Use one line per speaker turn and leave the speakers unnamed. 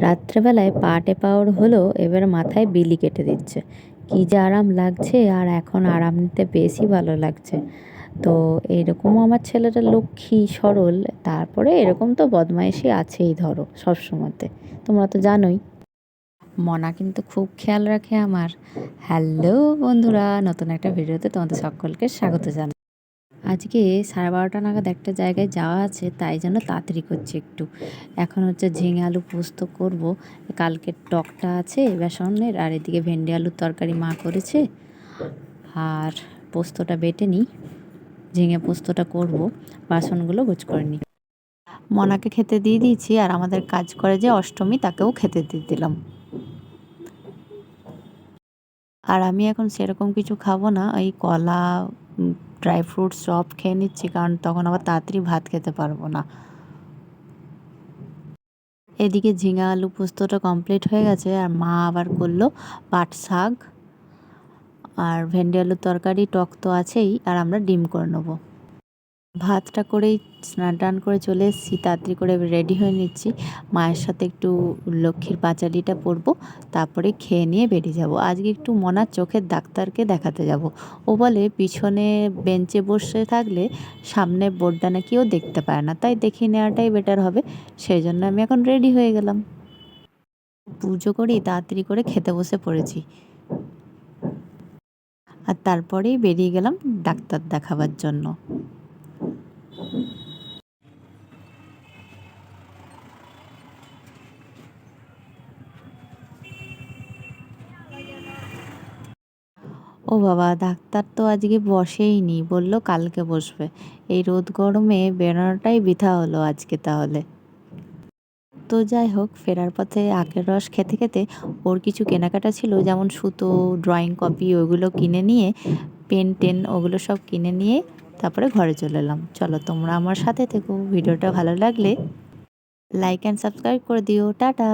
রাত্রেবেলায় পাটে পাওয়ার হলো এবার মাথায় বিলি কেটে দিচ্ছে। কী যে আরাম লাগছে আর এখন আরাম নিতে বেশি ভালো লাগছে। তো এরকমও আমার ছেলেটা লক্ষ্মী, সরল, তারপরে এরকম তো বদমাইশি আছেই ধরো সবসময়তে। তোমরা তো জানোই। মনা কিন্তু খুব খেয়াল রাখে আমার। হ্যালো বন্ধুরা, নতুন একটা ভিডিওতে তোমাদের সকলকে স্বাগত জানাই। আজকে সাড়ে বারোটা নাগাদ একটা জায়গায় যাওয়া আছে, তাই জন্য তাড়াতাড়ি করছি একটু। এখন হচ্ছে ঝিঙে আলু পোস্ত করব, কালকের টকটা আছে বেসনের, আর এদিকে ভেন্ডি আলুর তরকারি মা করেছে। আর পোস্তটা বেটে নিই, ঝিঙে পোস্তটা করব, বাসনগুলো গোছ করে নিই। মনাকে খেতে দিয়ে দিয়েছি, আর আমাদের কাজ করে যে অষ্টমী, তাকেও খেতে দিয়ে দিলাম। আর আমি এখন সেরকম কিছু খাব না ওই কলা ড্রাই ফ্রুট সব খেয়ে নিচ্ছি, কারণ তখন আবার তাড়াতাড়ি ভাত খেতে পারব না। এদিকে ঝিঙা আলু পোস্তটা কমপ্লিট হয়ে গেছে, আর মা আবার করল পাট শাক। আর ভেন্ডি আলুর তরকারি, টক তো আছেই, আর আমরা ডিম করে নেব। ভাতটা করেই স্নান টান করে চলে এসেছি, তাড়াতাড়ি করে রেডি হয়ে নিচ্ছি। মায়ের সাথে একটু লক্ষ্মীর পাঁচালিটা পরবো, তারপরে খেয়ে নিয়ে বেরিয়ে যাব। আজকে একটু মনার চোখের ডাক্তারকে দেখাতে যাব। ও বলে, পিছনে বেঞ্চে বসে থাকলে সামনে বোর্ডটা নাকি ও দেখতে পায় না। তাই দেখিয়ে নেওয়াটাই বেটার হবে। সেই জন্য আমি এখন রেডি হয়ে গেলাম। পুজো করি, তাড়াতাড়ি করে খেতে বসে পড়েছি। আর তারপরেই বেরিয়ে গেলাম ডাক্তার দেখাবার জন্য। ও বাবা, ডাক্তার তো আজকে বসেই নি বলল কালকে বসবে। এই রোদ গরমে বেরোনোটাই বৃথা হলো আজকে তাহলে। তো যাই হোক, ফেরার পথে আখের রস খেতে খেতে ওর কিছু কেনাকাটা ছিল, যেমন সুতো ড্রয়িং কপি ওগুলো কিনে নিয়ে পেন টেন ওগুলো সব কিনে নিয়ে তারপরে ঘরে চলে এলাম। চলো তোমরা আমার সাথে থেকো। ভিডিওটা ভালো লাগলে লাইক অ্যান্ড সাবস্ক্রাইব করে দিও। টাটা!